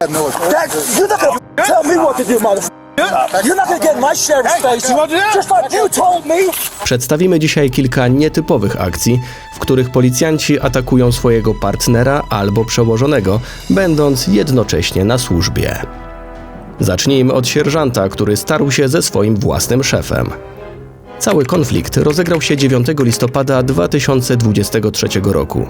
That, you're not gonna tell me what to do, motherfucker. You're not gonna get in my sheriff's face. Just like you told me. Przedstawimy dzisiaj kilka nietypowych akcji, w których policjanci atakują swojego partnera albo przełożonego, będąc jednocześnie na służbie. Zacznijmy od sierżanta, który starł się ze swoim własnym szefem. Cały konflikt rozegrał się 9 listopada 2023 roku.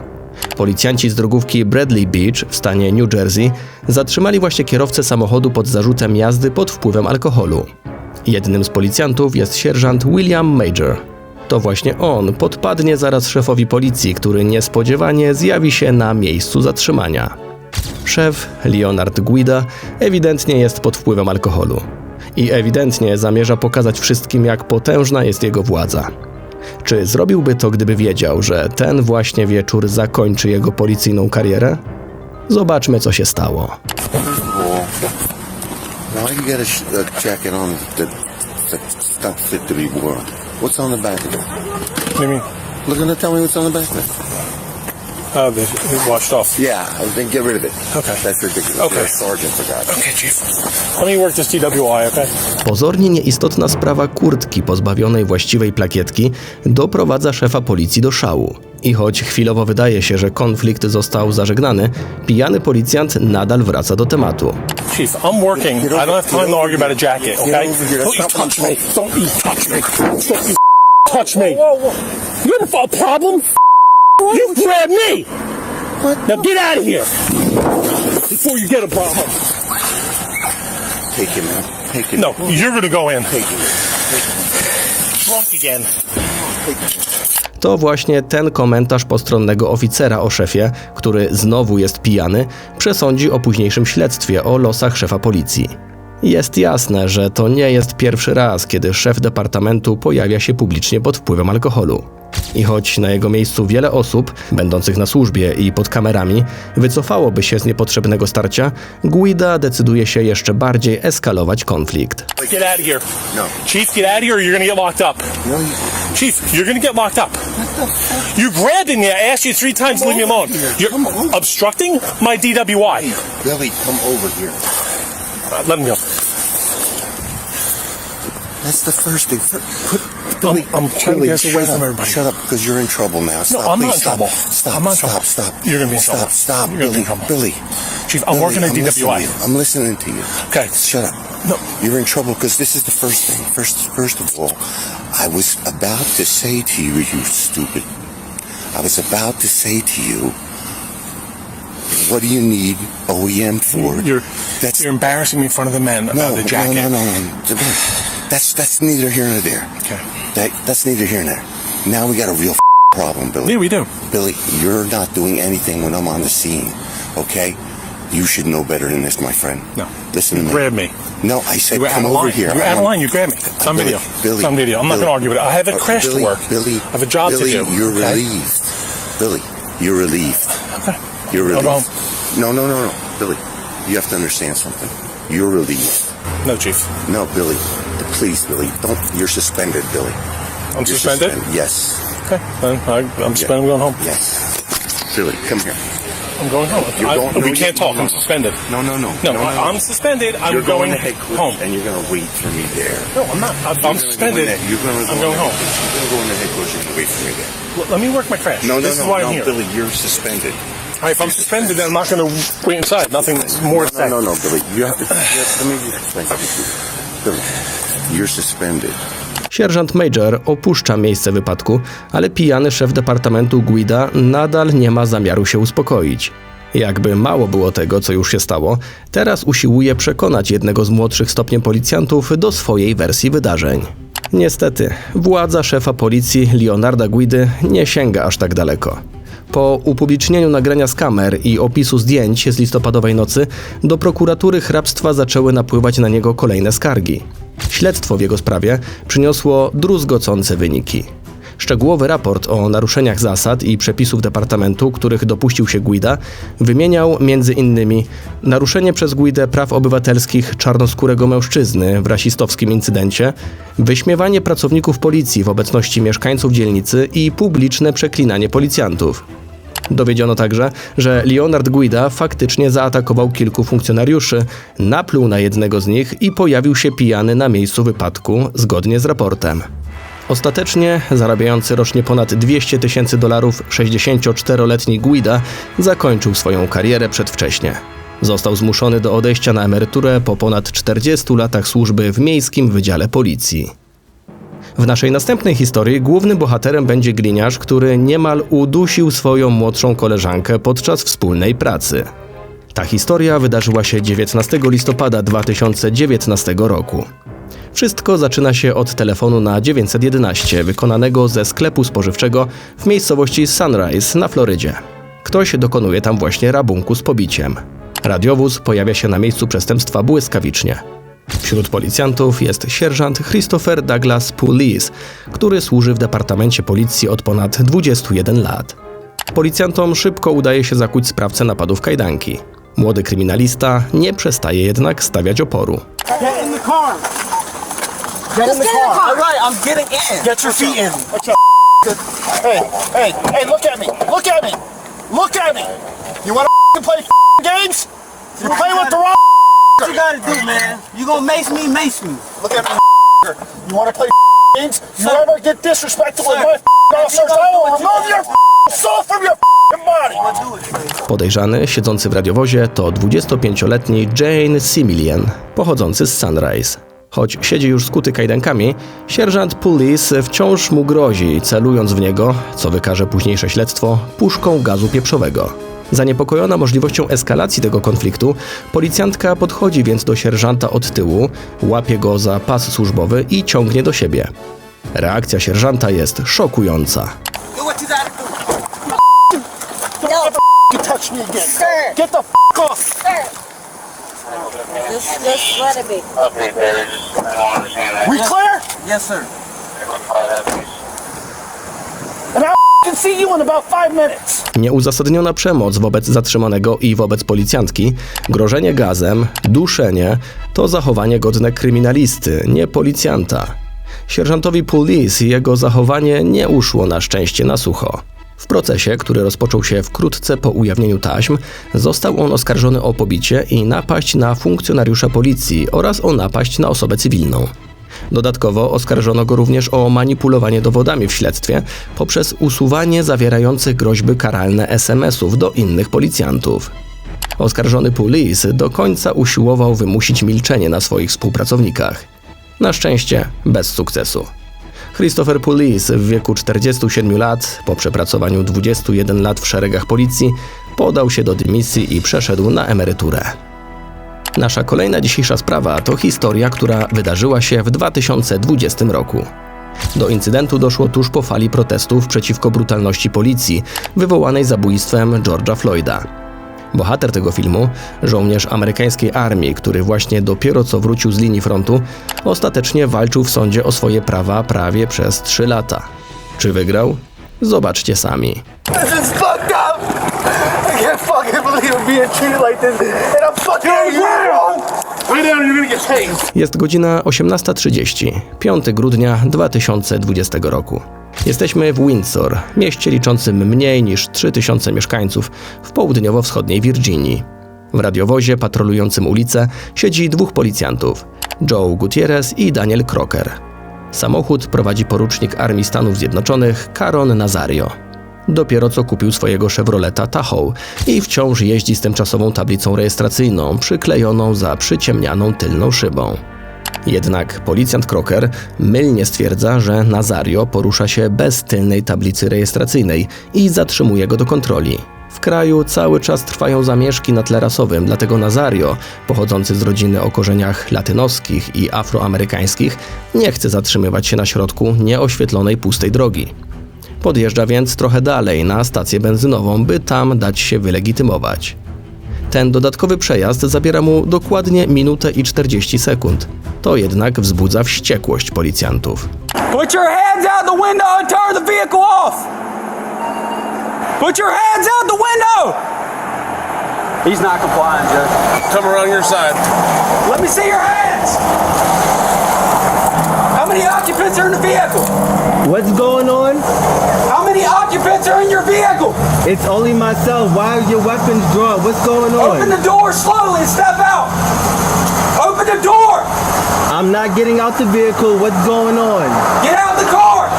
Policjanci z drogówki Bradley Beach w stanie New Jersey zatrzymali właśnie kierowcę samochodu pod zarzutem jazdy pod wpływem alkoholu. Jednym z policjantów jest sierżant William Major. To właśnie on podpadnie zaraz szefowi policji, który niespodziewanie zjawi się na miejscu zatrzymania. Szef, Leonard Guida, ewidentnie jest pod wpływem alkoholu. I ewidentnie zamierza pokazać wszystkim, jak potężna jest jego władza. Czy zrobiłby to, gdyby wiedział, że ten właśnie wieczór zakończy jego policyjną karierę? Zobaczmy, co się stało. What's on the back of it? What do you mean? Look gonna tell me what's on the back of it. Oh, they, they washed off. Yeah, then get rid of it. Okay. That's ridiculous. Okay. You're a sergeant for God's sake. Okay, chief. Let me work this DWI, okay? Pozornie nieistotna sprawa kurtki pozbawionej właściwej plakietki doprowadza szefa policji do szału. I choć chwilowo wydaje się, że konflikt został zażegnany, pijany policjant nadal wraca do tematu. Chief, I'm working. I don't have time to argue about a jacket, okay? Don't you touch me. Don't you touch me. Don't you touch me. You have a problem? Me. Now get out of here before you get a. Take him out. Take him No, you're gonna go in. Take him Drunk again. To właśnie ten komentarz postronnego oficera o szefie, który znowu jest pijany, przesądzi o późniejszym śledztwie o losach szefa policji. Jest jasne, że to nie jest pierwszy raz, kiedy szef departamentu pojawia się publicznie pod wpływem alkoholu. I choć na jego miejscu wiele osób, będących na służbie i pod kamerami, wycofałoby się z niepotrzebnego starcia, Guida decyduje się jeszcze bardziej eskalować konflikt. Get out of here. No. Chief, get out of here or you're gonna get locked up. No, you, Chief, you're gonna get locked up. You grabbed me. I asked you three times to leave me alone. You're obstructing my DWI. Billy, come over here. Uh, let him go. That's the first thing. Put, Billy, I'm trying to get us away from everybody. Shut up, because you're in trouble now. Stop, I'm not in stop. trouble. Stop, I'm not stop, trouble. stop. You're gonna be in trouble. Stop, You're gonna be Billy, trouble. Billy. Chief, I'm Billy, working at I'm DWI. to you. I'm listening to you. Okay. Shut up. No. You're in trouble because this is the first thing. First, first of all, I was about to say to you, you stupid. I was about to say to you, what do you need OEM for? You're That's you're embarrassing me in front of the men no, about the jacket. no, no, no, no. That's that's neither here nor there. Okay. That that's neither here nor there. Now we got a real problem, Billy. Yeah, we do. Billy, you're not doing anything when I'm on the scene. Okay? You should know better than this, my friend. No. Listen to me. Grab me. No, I said You come over line. here. You're out of line. You grabbed me. It's on Billy, video. Billy, it's on video. I'm not going to argue with it. I have a uh, crash Billy, to work. Billy, I have a job Billy, to do. You're okay? relieved. Billy, you're relieved. Okay. You're relieved. No, no, no, no. Billy, you have to understand something. You're relieved. No, Chief. No, Billy. Please, Billy. Don't. You're suspended, Billy. I'm You're suspended? Yes. Okay. Then I, I'm suspended. I'm going home. Yes. Billy, come here. I'm going home. You're I- going- we no, can't talk. no, I'm suspended. no. No, no, no. No, I, I'm suspended. I'm you're going, going home. and you're going to wait for me there. No, I'm not. I'm, I'm suspended. You're going to I'm going home. You're going to go headquarters and wait for me there. L- Let me work my crash. No, no, this no, is why no, I'm here. Billy, you're suspended. If I'm suspended, then I'm not going to wait inside. Nothing more to say. No, no, no, Billy. You have to. You have, let me explain to you. Billy, you're suspended. Sierżant Major opuszcza miejsce wypadku, ale pijany szef departamentu Guida nadal nie ma zamiaru się uspokoić. Jakby mało było tego, co już się stało, teraz usiłuje przekonać jednego z młodszych stopniem policjantów do swojej wersji wydarzeń. Niestety, władza szefa policji Leonarda Guidy nie sięga aż tak daleko. Po upublicznieniu nagrania z kamer i opisu zdjęć z listopadowej nocy, do prokuratury hrabstwa zaczęły napływać na niego kolejne skargi. Śledztwo w jego sprawie przyniosło druzgocące wyniki. Szczegółowy raport o naruszeniach zasad i przepisów departamentu, których dopuścił się Guida, wymieniał m.in. naruszenie przez Guidę praw obywatelskich czarnoskórego mężczyzny w rasistowskim incydencie, wyśmiewanie pracowników policji w obecności mieszkańców dzielnicy i publiczne przeklinanie policjantów. Dowiedziono także, że Leonard Guida faktycznie zaatakował kilku funkcjonariuszy, napluł na jednego z nich i pojawił się pijany na miejscu wypadku, zgodnie z raportem. Ostatecznie zarabiający rocznie ponad 200 tysięcy dolarów 64-letni Guida zakończył swoją karierę przedwcześnie. Został zmuszony do odejścia na emeryturę po ponad 40 latach służby w Miejskim Wydziale Policji. W naszej następnej historii głównym bohaterem będzie gliniarz, który niemal udusił swoją młodszą koleżankę podczas wspólnej pracy. Ta historia wydarzyła się 19 listopada 2019 roku. Wszystko zaczyna się od telefonu na 911 wykonanego ze sklepu spożywczego w miejscowości Sunrise na Florydzie. Ktoś dokonuje tam właśnie rabunku z pobiciem. Radiowóz pojawia się na miejscu przestępstwa błyskawicznie. Wśród policjantów jest sierżant Christopher Douglas Pulis, który służy w Departamencie Policji od ponad 21 lat. Policjantom szybko udaje się zakuć sprawcę napadu w kajdanki. Młody kryminalista nie przestaje jednak stawiać oporu. Get in the. Get in the car. All right, I'm getting in. Get your feet in. Hey, hey, hey, look at me. Look at me. Look at me. You want to play games? You play with the wrong. What you gotta do, man? You gonna mace me, mace me. Look at me. You want to play games? You ever get disrespectful with my officers? I will remove your soul from your. Podejrzany, siedzący w radiowozie, to 25-letni Jane Similian, pochodzący z Sunrise. Choć siedzi już skuty kajdankami, sierżant Pulis wciąż mu grozi, celując w niego, co wykaże późniejsze śledztwo, puszką gazu pieprzowego. Zaniepokojona możliwością eskalacji tego konfliktu, policjantka podchodzi więc do sierżanta od tyłu, łapie go za pas służbowy i ciągnie do siebie. Reakcja sierżanta jest szokująca. No, Just. We clear? Yes, sir. And I can see you in about five minutes. Nieuzasadniona przemoc wobec zatrzymanego i wobec policjantki, grożenie gazem, duszenie to zachowanie godne kryminalisty, nie policjanta. Sierżantowi Pulis jego zachowanie nie uszło na szczęście na sucho. W procesie, który rozpoczął się wkrótce po ujawnieniu taśm, został on oskarżony o pobicie i napaść na funkcjonariusza policji oraz o napaść na osobę cywilną. Dodatkowo oskarżono go również o manipulowanie dowodami w śledztwie poprzez usuwanie zawierających groźby karalne SMS-ów do innych policjantów. Oskarżony Pulis do końca usiłował wymusić milczenie na swoich współpracownikach. Na szczęście bez sukcesu. Christopher Pulis w wieku 47 lat, po przepracowaniu 21 lat w szeregach policji, podał się do dymisji i przeszedł na emeryturę. Nasza kolejna dzisiejsza sprawa to historia, która wydarzyła się w 2020 roku. Do incydentu doszło tuż po fali protestów przeciwko brutalności policji, wywołanej zabójstwem George'a Floyda. Bohater tego filmu, żołnierz amerykańskiej armii, który właśnie dopiero co wrócił z linii frontu, ostatecznie walczył w sądzie o swoje prawa prawie przez 3 lata. Czy wygrał? Zobaczcie sami. Jest godzina 18.30, 5 grudnia 2020 roku. Jesteśmy w Windsor, mieście liczącym mniej niż 3000 mieszkańców w południowo-wschodniej Virginii. W radiowozie patrolującym ulicę siedzi dwóch policjantów: Joe Gutierrez i Daniel Crocker. Samochód prowadzi porucznik Armii Stanów Zjednoczonych Caron Nazario. Dopiero co kupił swojego Chevroleta Tahoe i wciąż jeździ z tymczasową tablicą rejestracyjną przyklejoną za przyciemnianą tylną szybą. Jednak policjant Crocker mylnie stwierdza, że Nazario porusza się bez tylnej tablicy rejestracyjnej i zatrzymuje go do kontroli. W kraju cały czas trwają zamieszki na tle rasowym, dlatego Nazario, pochodzący z rodziny o korzeniach latynoskich i afroamerykańskich, nie chce zatrzymywać się na środku nieoświetlonej pustej drogi. Podjeżdża więc trochę dalej na stację benzynową, by tam dać się wylegitymować. Ten dodatkowy przejazd zabiera mu dokładnie minutę i 40 sekund. To jednak wzbudza wściekłość policjantów. Put your hands out the window and turn the vehicle off! Put your hands out the window! He's not complying, Judge. Come around your side. Let me see your hands! How many occupants are in the vehicle? What's going on? How many occupants are in your vehicle? It's only myself. Why are your weapons drawn? What's going Open on? the door slowly and step out. I'm not getting out the vehicle. What's going on? Get out of the car.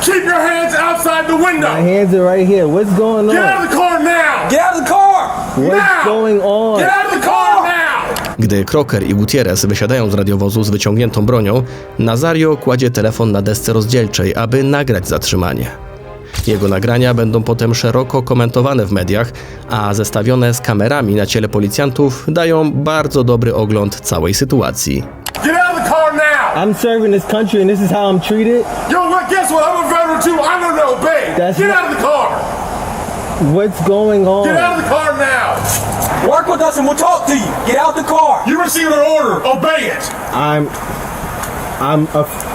Keep your hands outside the window. My hands are right here. What's going Get out on? of the car now. Get out of the car. What's going on? Get out of the car now. Gdy Crocker i Gutierrez wysiadają z radiowozu z wyciągniętą bronią, Nazario kładzie telefon na desce rozdzielczej, aby nagrać zatrzymanie. Jego nagrania będą potem szeroko komentowane w mediach, a zestawione z kamerami na ciele policjantów dają bardzo dobry ogląd całej sytuacji. Get out of the car now. I'm serving this country and this is how I'm treated. Yo, what? Guess what? I'm a veteran too. I don't know, babe. That's Get not- out of the car. What's going on? Get out of the car now. Work with us and we'll talk to you. Get out the car. You received an order. Obey it. I'm I'm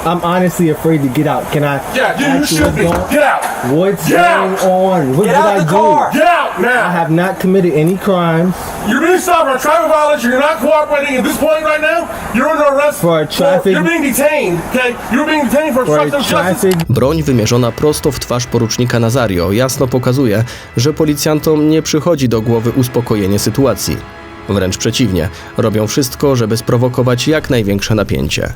I'm honestly afraid to get out. Can I? Yeah, you, you should be. what's going- Get out. What's Get going out. on? What Get did out I the do? car. Get out I now. have not committed any crimes You're being stopped for traffic violation. You're not cooperating at this point right now. You're under arrest For a traffic- You're being detained. Okay, you're being detained for for justice. Broń wymierzona prosto w twarz porucznika Nazario jasno pokazuje, że policjantom nie przychodzi do głowy uspokojenie sytuacji. Wręcz przeciwnie, robią wszystko, żeby sprowokować jak największe napięcie.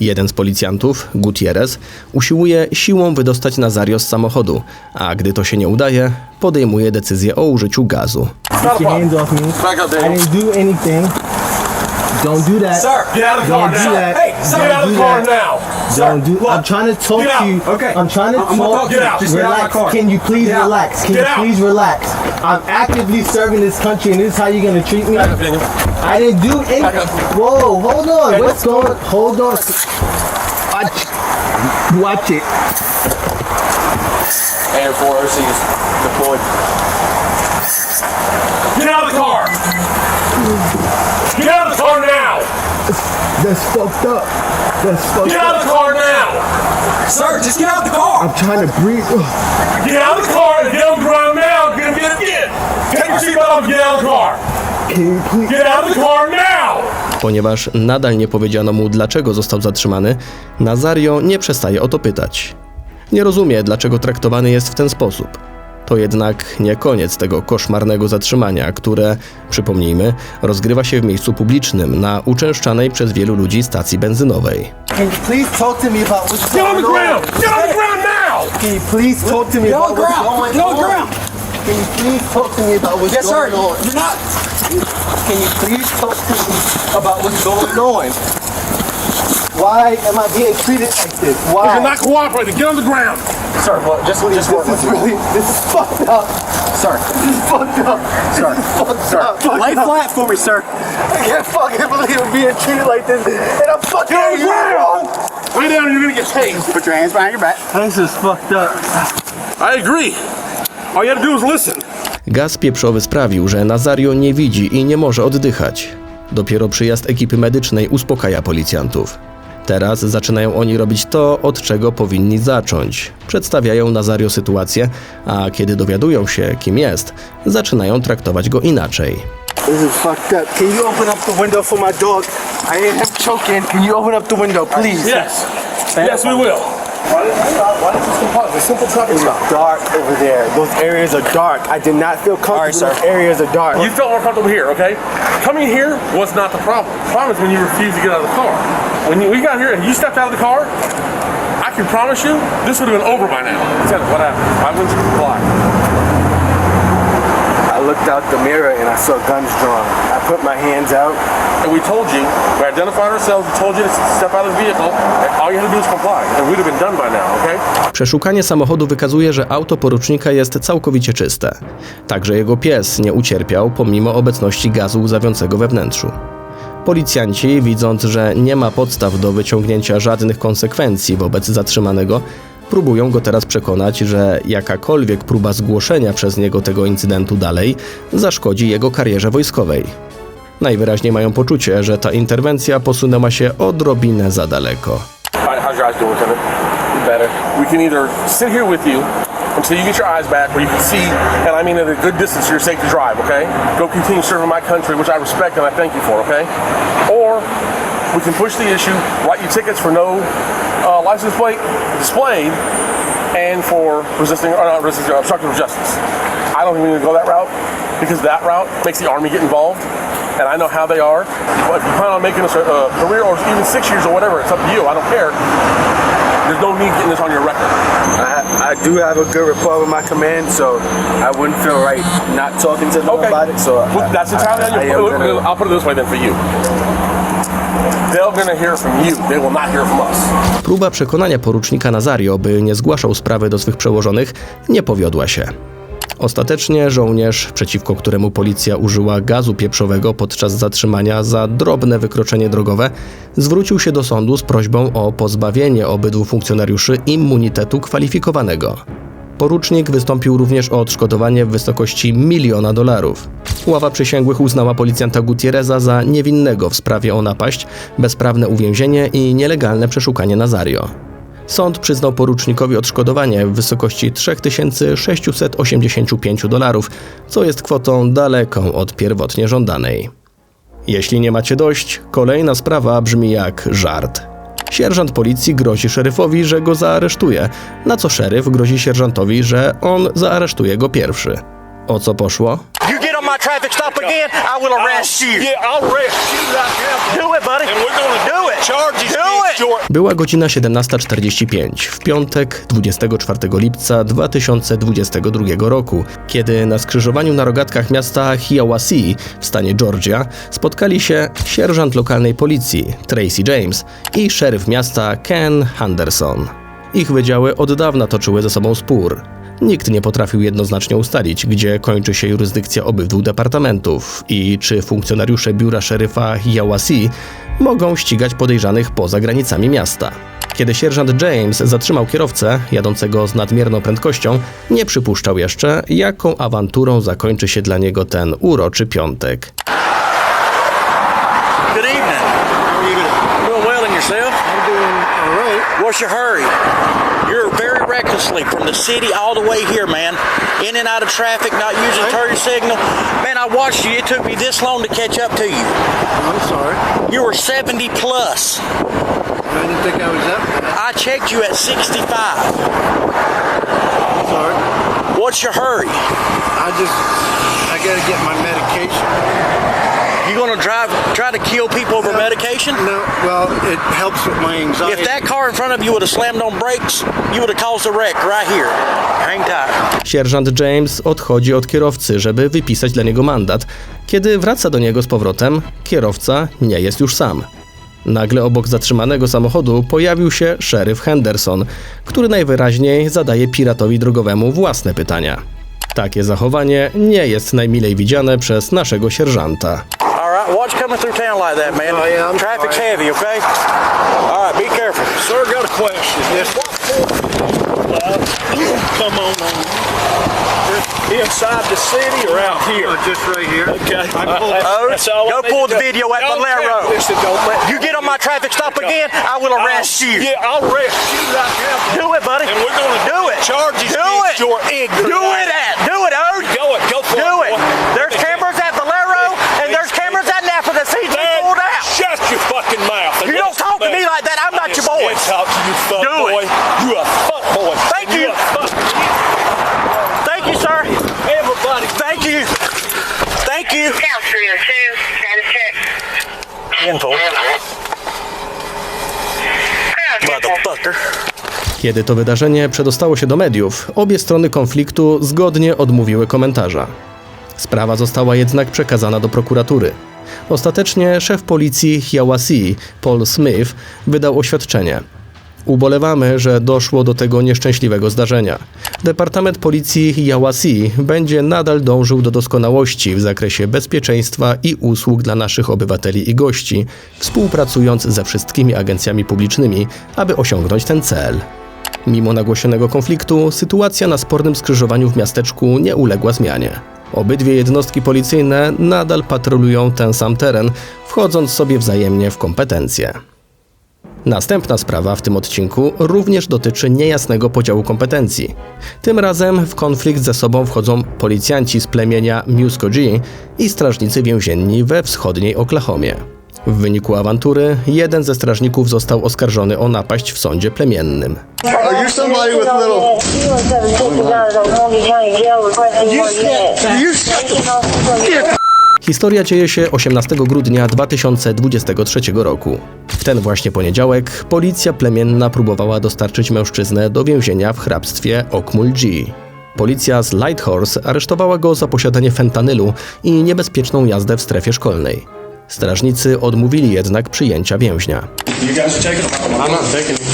Jeden z policjantów, Gutierrez, usiłuje siłą wydostać Nazario z samochodu, a gdy to się nie udaje, podejmuje decyzję o użyciu gazu. Get your hands off me. Back up, I Daniel. didn't do anything. Don't do that. Sir. Get out of the car Don't do now. that. Hey, sir, Get out of the car now. Don't do. I'm trying to talk to you. Okay. I'm trying to I'm gonna talk. Get out. Just get out of my relax. car. Can you please Get out. relax? Can Get you out. please relax? I'm actively serving this country, and this is how you're gonna treat me. Back up, Daniel. I didn't do anything. Whoa, hold on. What's going? On? Hold on. Watch. Watch it. air force is deployed. Get out of the car. Get out of the car now. That's fucked up. That's fucked Get out of the car now. Sir, just get out of the car. I'm trying to breathe. Ugh. Get out of the car and get on the ground your seatbelt get out of the car. Get out of the car now. Ponieważ nadal nie powiedziano mu, dlaczego został zatrzymany, Nazario nie przestaje o to pytać. Nie rozumie, dlaczego traktowany jest w ten sposób. To jednak nie koniec tego koszmarnego zatrzymania, które, przypomnijmy, rozgrywa się w miejscu publicznym na uczęszczanej przez wielu ludzi stacji benzynowej. Can you please talk to me about what's Get on the going on? ground. Get on the ground now. Can you please talk to me about what's going Get on. Can you please talk to me about what's Yes, sir. on? You're not. Can you please talk to me about what's going on? Why am I being treated like this? Why? You're not cooperating. Get on the ground. Sir, well, just, just work this with is me. really, this is fucked up. Sir, This is fucked up. Sir. This is fucked sir, up. lay flat for me, sir. I can't fucking believe I'm being treated like this. And I'm fucking Get on the ground. Lay down. You're gonna get tased. Put your hands behind your back. This is fucked up. I agree. All you to do is listen. Gaz pieprzowy sprawił, że Nazario nie widzi i nie może oddychać. Dopiero przyjazd ekipy medycznej uspokaja policjantów. Teraz zaczynają oni robić to, od czego powinni zacząć. Przedstawiają Nazario sytuację, a kiedy dowiadują się, kim jest, zaczynają traktować go inaczej. This is fucked up. Can you open up the window for my dog? I choking. Can you open up the window, please? Yes. Yes, we will. Why does this comply? The simple traffic stop. Dark over there. Those areas are dark. I did not feel comfortable. right, sir. Those areas are dark. You felt more comfortable here, okay? Coming here was not the problem. The problem is when you refused to get out of the car. When you, we got here and you stepped out of the car, I can promise you this would have been over by now. Tell what happened. Why wouldn't you comply? Looked out the mirror and I saw guns drawn. I put my hands out. And we told you, we identified ourselves, we told you to step out of the vehicle, and all you had to do was comply. And we'd have been done by now, okay? Przeszukanie samochodu wykazuje, że auto porucznika jest całkowicie czyste. Także jego pies nie ucierpiał pomimo obecności gazu łzawiącego we wnętrzu. Policjanci, widząc, że nie ma podstaw do wyciągnięcia żadnych konsekwencji wobec zatrzymanego, próbują go teraz przekonać, że jakakolwiek próba zgłoszenia przez niego tego incydentu dalej zaszkodzi jego karierze wojskowej. Najwyraźniej mają poczucie, że ta interwencja posunęła się odrobinę za daleko. Until you get your eyes back where you can see, and I mean at a good distance, you're safe to drive, okay? Go continue serving my country, which I respect and I thank you for, okay? Or we can push the issue, write you tickets for no license plate displayed and for resisting, or not resisting, uh, obstructing of justice. I don't even need to go that route because that route makes the Army get involved. And I know how they are. But if you plan on making a, a uh, career or even six years or whatever, it's up to you. I don't care. There's no need getting this on your record. I, I do have a good rapport with my command, so I wouldn't feel right not talking to them Okay. about it. So Well, that's entirely I, I. I'll put it this way then for you. Próba przekonania porucznika Nazario, by nie zgłaszał sprawy do swych przełożonych, nie powiodła się. Ostatecznie żołnierz, przeciwko któremu policja użyła gazu pieprzowego podczas zatrzymania za drobne wykroczenie drogowe, zwrócił się do sądu z prośbą o pozbawienie obydwu funkcjonariuszy immunitetu kwalifikowanego. Porucznik wystąpił również o odszkodowanie w wysokości miliona dolarów. Ława przysięgłych uznała policjanta Gutierreza za niewinnego w sprawie o napaść, bezprawne uwięzienie i nielegalne przeszukanie Nazario. Sąd przyznał porucznikowi odszkodowanie w wysokości 3685 dolarów, co jest kwotą daleką od pierwotnie żądanej. Jeśli nie macie dość, kolejna sprawa brzmi jak żart. Sierżant policji grozi szeryfowi, że go zaaresztuje, na co szeryf grozi sierżantowi, że on zaaresztuje go pierwszy. O co poszło? You get on my traffic stop again, I will arrest you. Yeah, I'll arrest you right now. Do it, buddy. And we're gonna do it. Charges Do against it. your Była godzina 17.45 w piątek 24 lipca 2022 roku, kiedy na skrzyżowaniu na rogatkach miasta Hiawassee w stanie Georgia spotkali się sierżant lokalnej policji Tracy James i szeryf miasta Ken Henderson. Ich wydziały od dawna toczyły ze sobą spór. Nikt nie potrafił jednoznacznie ustalić, gdzie kończy się jurysdykcja obydwu departamentów i czy funkcjonariusze biura szeryfa Hiawassee mogą ścigać podejrzanych poza granicami miasta. Kiedy sierżant James zatrzymał kierowcę jadącego z nadmierną prędkością, nie przypuszczał jeszcze, jaką awanturą zakończy się dla niego ten uroczy piątek. Good evening. How are you doing? well in yourself? I'm doing all right. What's your hurry? Recklessly from the city all the way here, man. In and out of traffic, not using turn signal. Man, I watched you. It took me this long to catch up to you. I'm sorry. You were 70 plus. I didn't think I was up. I checked you at 65. I'm sorry. What's your hurry? I just I gotta get my medication. You gonna drive, try to kill people over medication? No, well, it helps with my anxiety. If that car in front of you would have slammed on brakes, you would have caused a wreck right here. Hang tight. Sierżant James odchodzi od kierowcy, żeby wypisać dla niego mandat. Kiedy wraca do niego z powrotem, kierowca nie jest już sam. Nagle obok zatrzymanego samochodu pojawił się szeryf Henderson, który najwyraźniej zadaje piratowi drogowemu własne pytania. Takie zachowanie nie jest najmilej widziane przez naszego sierżanta. All right, watch coming through town like that, man. Oh, yeah, I'm Traffic's sorry. heavy, okay? All right, be careful. Sir, got a question. Yes. Come on, on. Inside the city or out here? Oh, just right here. Okay. Uh, uh, That's all I go pull the know. video at Y'all Valero. listen, You get on my traffic stop again, I will arrest you. Yeah, I'll arrest you right now. Do it, buddy. And we're gonna do it. Charges do against it. your ignorant Do it ass. at. Do it, Kiedy to wydarzenie przedostało się do mediów, obie strony konfliktu zgodnie odmówiły komentarza. Sprawa została jednak przekazana do prokuratury. Ostatecznie szef policji Hiawassee, Paul Smith, wydał oświadczenie. Ubolewamy, że doszło do tego nieszczęśliwego zdarzenia. Departament Policji Hiawassee będzie nadal dążył do doskonałości w zakresie bezpieczeństwa i usług dla naszych obywateli i gości, współpracując ze wszystkimi agencjami publicznymi, aby osiągnąć ten cel. Mimo nagłośnionego konfliktu, sytuacja na spornym skrzyżowaniu w miasteczku nie uległa zmianie. Obydwie jednostki policyjne nadal patrolują ten sam teren, wchodząc sobie wzajemnie w kompetencje. Następna sprawa w tym odcinku również dotyczy niejasnego podziału kompetencji. Tym razem w konflikt ze sobą wchodzą policjanci z plemienia Muscogee i strażnicy więzienni we wschodniej Oklahomie. W wyniku awantury jeden ze strażników został oskarżony o napaść w sądzie plemiennym. Are you somebody with little? Historia dzieje się 18 grudnia 2023 roku. W ten właśnie poniedziałek policja plemienna próbowała dostarczyć mężczyznę do więzienia w hrabstwie Okmul G. Policja z Lighthorse aresztowała go za posiadanie fentanylu i niebezpieczną jazdę w strefie szkolnej. Strażnicy odmówili jednak przyjęcia więźnia. You guys are taking them? I'm not taking them.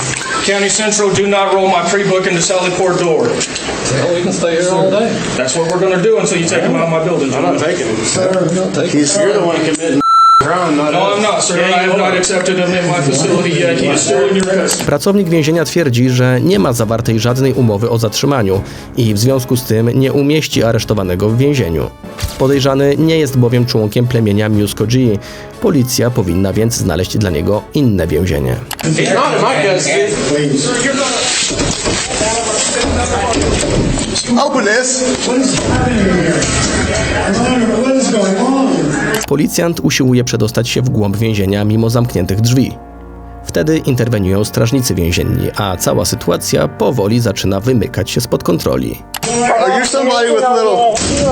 County Central, do not roll my pre-book into Sally Port door. Well, we can stay here all day. That's what we're gonna do until you take them out of my building. I'm not taking them. Sir, I'm not taking He's, you're the one committing is. Pracownik więzienia twierdzi, że nie ma zawartej żadnej umowy o zatrzymaniu i w związku z tym nie umieści aresztowanego w więzieniu. Podejrzany nie jest bowiem członkiem plemienia Musko G. Policja powinna więc znaleźć dla niego inne więzienie. He's not in my custody. Open this. Policjant usiłuje przedostać się w głąb więzienia mimo zamkniętych drzwi. Wtedy interweniują strażnicy więzienni, a cała sytuacja powoli zaczyna wymykać się spod kontroli. Are you somebody with little? You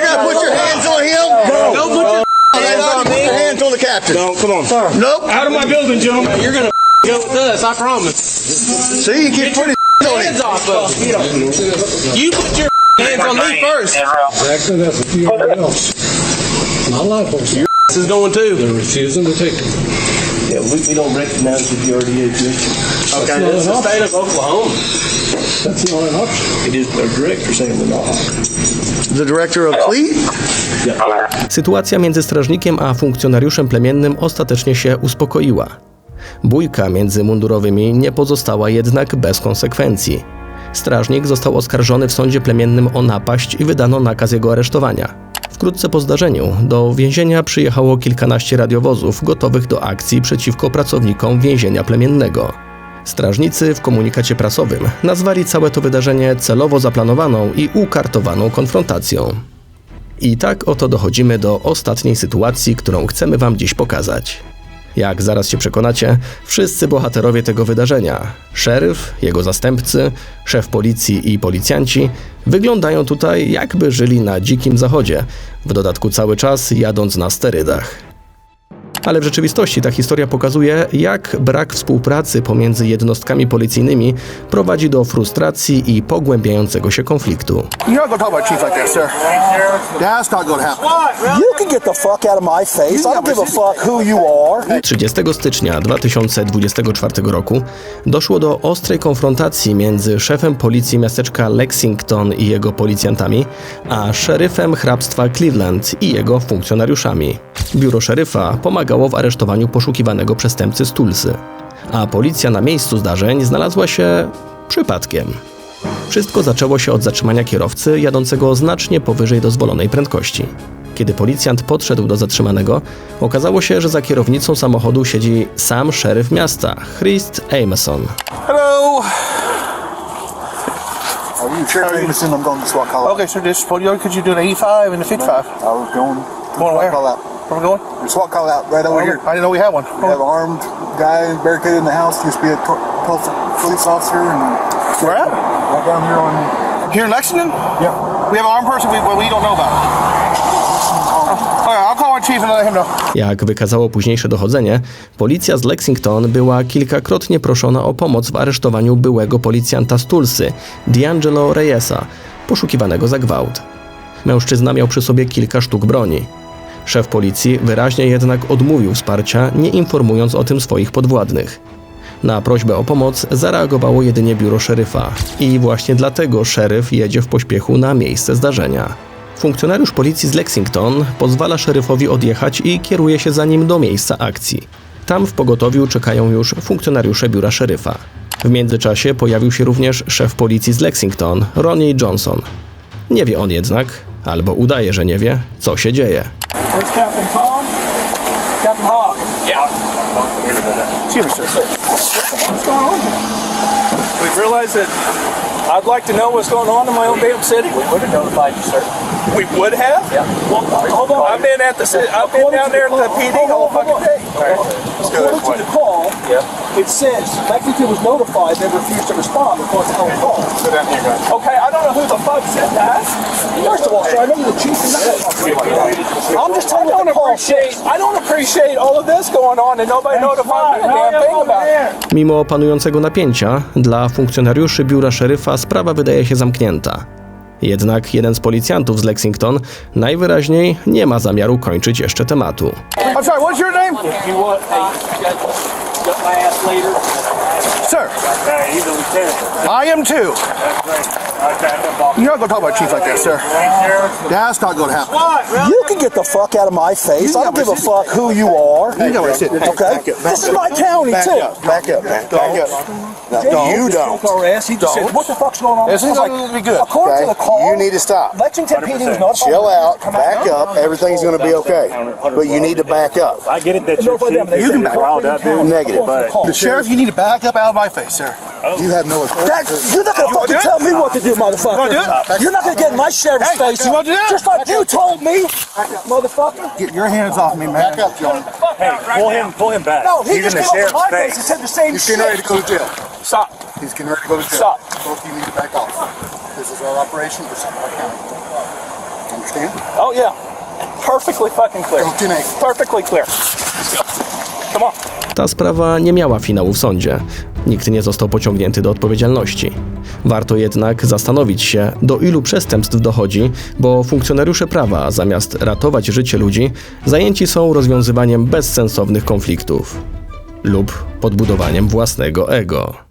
gotta put your hands on him. No, put your hands on me. Hands on the captain. No, come on. Nope. Out of my building, gentlemen. You're gonna go with us, I promise. See, you keep putting. Hands off of me. You put your hands on me first. Exactly, that's what you else. My life This is going too. They're refusing to take it. Yeah, we, we don't recognize exist. Okay, it's the state of Oklahoma. That's not an option. It is the director saying we're not. The director of fleet? Sytuacja między strażnikiem a funkcjonariuszem plemiennym ostatecznie się uspokoiła. Bójka między mundurowymi nie pozostała jednak bez konsekwencji. Strażnik został oskarżony w sądzie plemiennym o napaść i wydano nakaz jego aresztowania. Wkrótce po zdarzeniu do więzienia przyjechało kilkanaście radiowozów gotowych do akcji przeciwko pracownikom więzienia plemiennego. Strażnicy w komunikacie prasowym nazwali całe to wydarzenie celowo zaplanowaną i ukartowaną konfrontacją. I tak oto dochodzimy do ostatniej sytuacji, którą chcemy Wam dziś pokazać. Jak zaraz się przekonacie, wszyscy bohaterowie tego wydarzenia szeryf, jego zastępcy, szef policji i policjanci wyglądają tutaj, jakby żyli na dzikim zachodzie, w dodatku cały czas jadąc na sterydach. Ale w rzeczywistości ta historia pokazuje, jak brak współpracy pomiędzy jednostkami policyjnymi prowadzi do frustracji i pogłębiającego się konfliktu. Like that, sir. That's not gonna happen. You can get the fuck out of my face. I don't give a fuck who you are. 30 stycznia 2024 roku doszło do ostrej konfrontacji między szefem policji miasteczka Lexington i jego policjantami, a szeryfem hrabstwa Cleveland i jego funkcjonariuszami. Biuro szeryfa pomagało w aresztowaniu poszukiwanego przestępcy z Tulsy, a policja na miejscu zdarzeń znalazła się przypadkiem. Wszystko zaczęło się od zatrzymania kierowcy jadącego znacznie powyżej dozwolonej prędkości. Kiedy policjant podszedł do zatrzymanego, okazało się, że za kierownicą samochodu siedzi sam szeryf miasta, Christ Ameson. Hello. Are you sure Jameson? I'm going to Swat Call. Okay, so this what you could you do an E5 and a 55? I was going. Going where? Where we going? SWAT call out right over here. I didn't know we had one. We have an armed guy barricaded in the house. Used to be a Tulsa police officer, and Where at? right down here on. Here in Lexington? Yeah. We have an armed person we, well, we don't know about. Okay, I'll call our chief and let him know. Jak wykazało późniejsze dochodzenie, policja z Lexington była kilkakrotnie proszona o pomoc w aresztowaniu byłego policjanta z Tulsy, D'Angelo Reyesa, poszukiwanego za gwałt. Mężczyzna miał przy sobie kilka sztuk broni. Szef policji wyraźnie jednak odmówił wsparcia, nie informując o tym swoich podwładnych. Na prośbę o pomoc zareagowało jedynie biuro szeryfa i właśnie dlatego szeryf jedzie w pośpiechu na miejsce zdarzenia. Funkcjonariusz policji z Lexington pozwala szeryfowi odjechać i kieruje się za nim do miejsca akcji. Tam w pogotowiu czekają już funkcjonariusze biura szeryfa. W międzyczasie pojawił się również szef policji z Lexington, Ronnie Johnson. Nie wie on jednak, albo udaje, że nie wie, co się dzieje. Where's Captain Tom? Captain Hawk. Yeah. Excuse me, sir. What's going on? We've realized that I'd like to know what's going on in my own damn city. We would have notified you, sir. We would have? Yeah. Well, hold on. I've been at the city, I've been down there at the PD all fucking day. Let's According to the call, it says Lexington was notified they refused to respond because of the call. Okay, I don't know who the fuck said that. First of all, sir, I know you're the chief. and I'm just telling you what the call says. I don't appreciate all of this going on and nobody notified me a damn thing about it. Mimo panującego napięcia, dla funkcjonariuszy biura szeryfa sprawa wydaje się zamknięta. Jednak jeden z policjantów z Lexington najwyraźniej nie ma zamiaru kończyć jeszcze tematu. I'm sorry, what's your name? You want, hey, you got, got my ass later. Sir, Hey, he's a lieutenant. I am too. You're not going to talk about chief like that, sir. That's not going to happen. You can get the fuck out of my face. I don't give a fuck who you are. You know where I sit. Okay? This is my county, Back too. up, back up, man. Back up. No, you don't. Our ass. He just said, what the fuck's going on? This is going to be good. According Okay? to the call, You need to stop. Lexington PD was notified. Chill out, back up. Everything's going to be okay. But you need to back up. I get it that you're chief, You can back up, dude. Negative. The sheriff, you need to back up out of my face, sir. Oh. You have no That, you're not gonna fucking tell me what to do, motherfucker. do it? You're not gonna get in my sheriff's Hey, face. you wanna do that? Just like you told me, motherfucker. Get your hands off me, man. Back up, John. Hey, pull him, pull him back. No, he He's just in the came up my face and said the same He's shit. getting ready to go to jail. Stop. He's getting ready to go to jail. Stop. Both of you need to back off. This is our operation for St. Clair County. Understand? Oh, yeah. Perfectly fucking clear. Go 10 Perfectly clear. Ta sprawa nie miała finału w sądzie. Nikt nie został pociągnięty do odpowiedzialności. Warto jednak zastanowić się, do ilu przestępstw dochodzi, bo funkcjonariusze prawa, zamiast ratować życie ludzi, zajęci są rozwiązywaniem bezsensownych konfliktów lub podbudowaniem własnego ego.